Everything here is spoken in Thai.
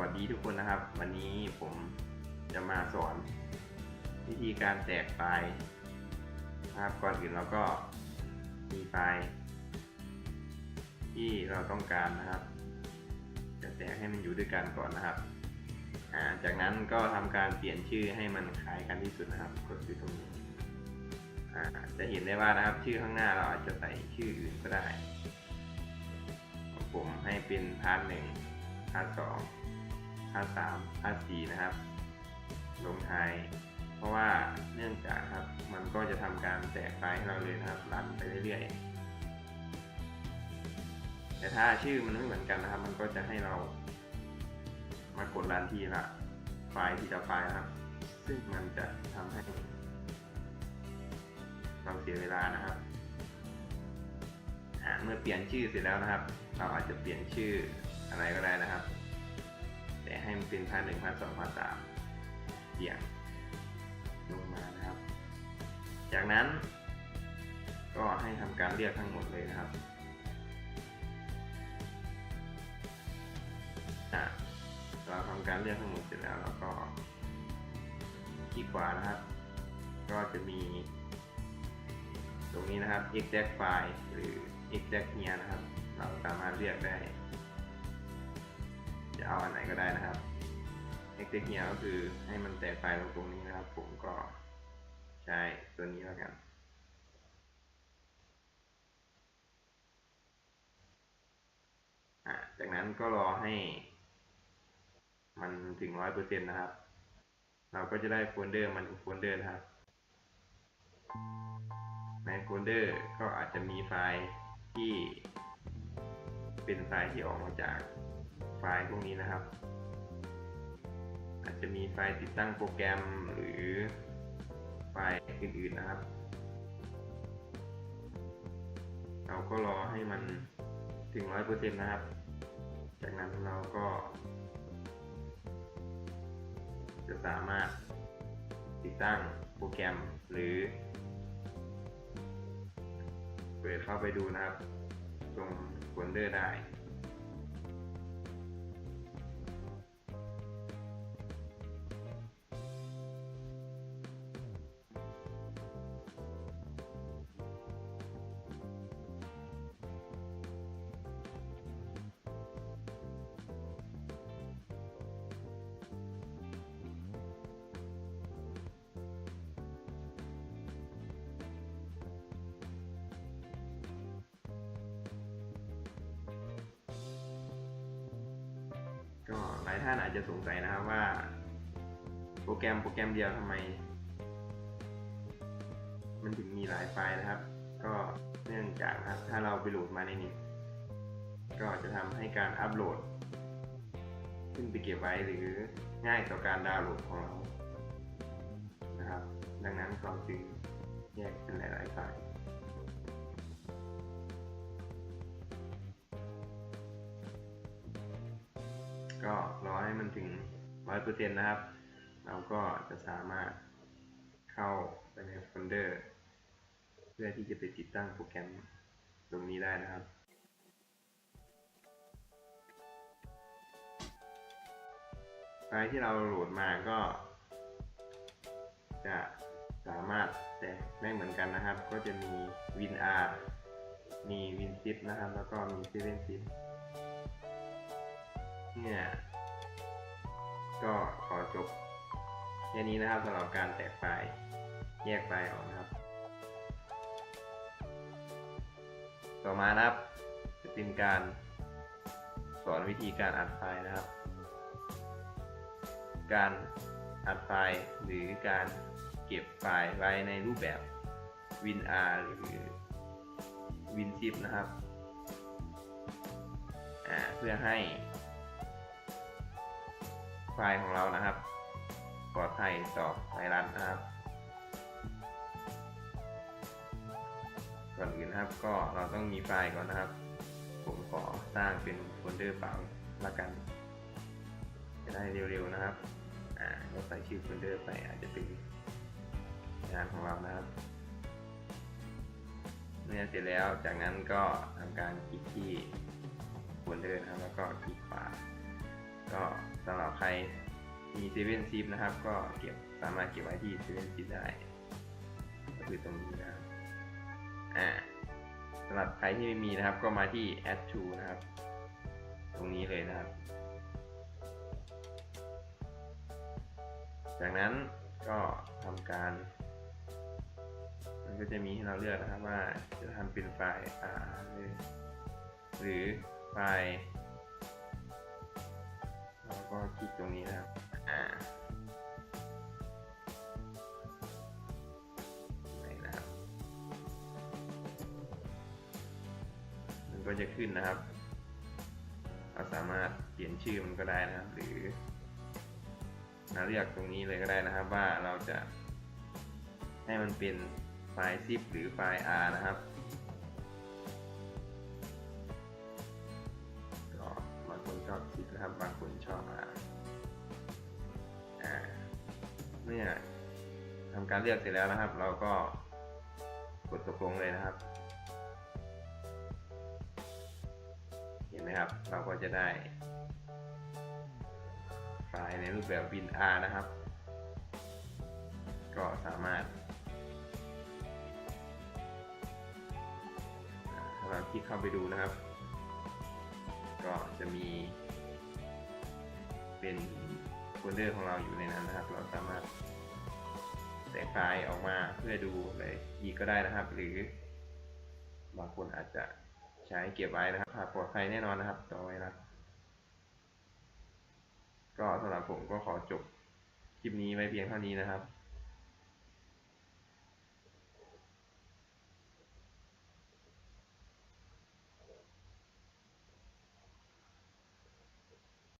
วัสดีทุกคนนะครับ วันนี้ผมจะมาสอน วิธีการแตกไฟล์นะครับก่อนอื่นเราก็มีไฟล์ที่เราต้องการนะครับ จะแตกให้มันอยู่ด้วยกันก่อนนะครับาจากนั้นก็ทำการเปลี่ยนชื่อให้มันคล้ายกันที่สุดนะครับกดอยู่ตรงนี้จะเห็นได้ว่านะครับชื่อข้างหน้าเราอาจจะใส่ชื่ออื่นก็ได้ผมให้เป็นพาร์ทหนึ่งพาร์ทสอง พาร์ทสามพาร์ทสี่นะครับ ลงท้าย เพราะว่าเนื่องจากครับมันก็จะทำการแตกไฟล์ให้เราเลยนะครับ รันไปเรื่อยๆ แต่ถ้าชื่อมันไม่เหมือนกันนะครับ มันก็จะให้เรามากดรันทีละไฟล์ทีละไฟล์นะครับ ซึ่งมันจะทำให้ เราเสียเวลานะครับเมื่อเปลี่ยนชื่อเสร็จแล้วนะครับ เราอาจจะเปลี่ยนชื่ออะไรก็ได้นะครับ แต่ให้มันเป็นพาร์ทหนึ่งพาร์ทสองพาร์ทสามเบี่ยงลงมานะครับ จากนั้น ก็ให้ทำการเรียกทั้งหมดเลยนะครับเราทำการเรียกทั้งหมดเสร็จแล้วเราก็คลิกขวานะครับ ก็จะมี ตรงนี้นะครับ exact file หรือ exact here นะครับ เราสามารถเรียกได้ จะเอาอันไหนก็ได้นะครับ exact here ก็คือให้มันแตกไฟล์ลงตรงนี้นะครับ ผมก็ใช้ตัวนี้แล้วกันจากนั้นก็รอให้มันถึงร้อยเปอร์เซ็นต์นะครับ เราก็จะได้โฟลเดอร์มันโฟลเดอร์นะครับ ในโฟลเดอร์ก็อาจจะมีไฟล์ที่เป็นไฟล์ที่ออกมาจาก ไฟล์พวกนี้นะครับ อาจจะมีไฟล์ติดตั้งโปรแกรมหรือไฟล์อื่นๆนะครับ เราก็รอให้มันถึงร้อยเปอร์เซ็นต์นะครับ จากนั้นเราก็ จะสามารถติดตั้งโปรแกรมหรือเปิดเข้าไปดูนะครับ ตรงโฟลเดอร์ได้ ลายท่านอาจจะสงสัยนะครับว่า โปรแกรมโปรแกรมเดียวทำไม มันถึงมีหลายไฟล์นะครับ ก็เนื่องจากนะครับถ้าเราไปโหลดมาในนี้ก็จะทำให้การอัปโหลด ขึ้นไปเก็บไว้หรือง่ายต่อการดาวน์โหลดของเรานะครับ ดังนั้นเราจึงแยกเป็นหลายๆไฟล์ ก็รอให้มันถึงร้อยเปอร์เซ็นต์นะครับ เราก็จะสามารถเข้าไปในโฟลเดอร์ เพื่อที่จะไปติดตั้งโปรแกรมตรงนี้ได้นะครับไฟล์ที่เราโหลดมาก็ จะสามารถแตกได้เหมือนกันนะครับ ก็จะมี WinR มี WinZip นะครับ แล้วก็มี 7zip เนี่ย ก็ขอจบแค่นี้นะครับสำหรับการแตกไฟล์แยกไฟล์ออกนะครับ ต่อมานะครับ จะเป็นการสอนวิธีการอัดไฟล์นะครับ การอัดไฟล์หรือการเก็บไฟล์ไว้ในรูปแบบ WinR หรือ WinZip นะครับ เพื่อให้ ฟล์ของเรานะครับปลอดภัยต่อไวรัสนะครับ ก่อนอื่นนะครับก็เราต้องมีไฟล์ก่อนนะครับ ผมขอสร้างเป็นโฟลเดอร์เปล่าละกัน จะได้เร็วๆนะครับอ่าเราใส่ชื่อโฟลเดอร์ไปอาจจะเป็นงานของเรานะครับเมื่อเสร็จแล้วจากนั้นก็ทำการคลิกที่โฟลเดอร์นะครับแล้วก็คลิกขวา สำหรับใครมีเซเว่นซิปนะครับ ก็เก็บสามารถเก็บไว้ที่เซเว่นซิปได้ ก็คือตรงนี้นะครับอ่าสำหรับใครที่ไม่มีนะครับ ก็มาที่ add to นะครับ ตรงนี้เลยนะครับ จากนั้นก็ทำการ มันก็จะมีให้เราเลือกนะครับว่าจะทำเป็นไฟล์ R หรือไฟล์ เราก็คลิกตรงนี้นะครับอ่าไหนนะครับ มันก็จะขึ้นนะครับ เราสามารถเปลี่ยนชื่อมันก็ได้นะครับ หรือเราเลือกตรงนี้เลยก็ได้นะครับว่าเราจะให้มันเป็นไฟล์ zip หรือไฟล์ R นะครับ อบ zip นะครับบางคนชอบอ่าเมื่อทำการเลือกเสร็จแล้วนะครับ เราก็กดตกลงเลยนะครับ เห็นไหมครับ เราก็จะได้ไฟล์ในรูปแบบ WinR นะครับ ก็สามารถเราคลิกเข้าไปดูนะครับ ก็จะมี เป็นโฟลเดอร์ของเราอยู่ในนั้นนะครับ เราสามารถแตกไฟล์ออกมาเพื่อดูเลยอีกก็ได้นะครับ หรือบางคนอาจจะใช้เก็บไว้นะครับปลอดภัยแน่นอนนะครับ ต่อไว้นะก็สำหรับผมก็ขอจบคลิปนี้ไว้เพียงเท่านี้นะครับ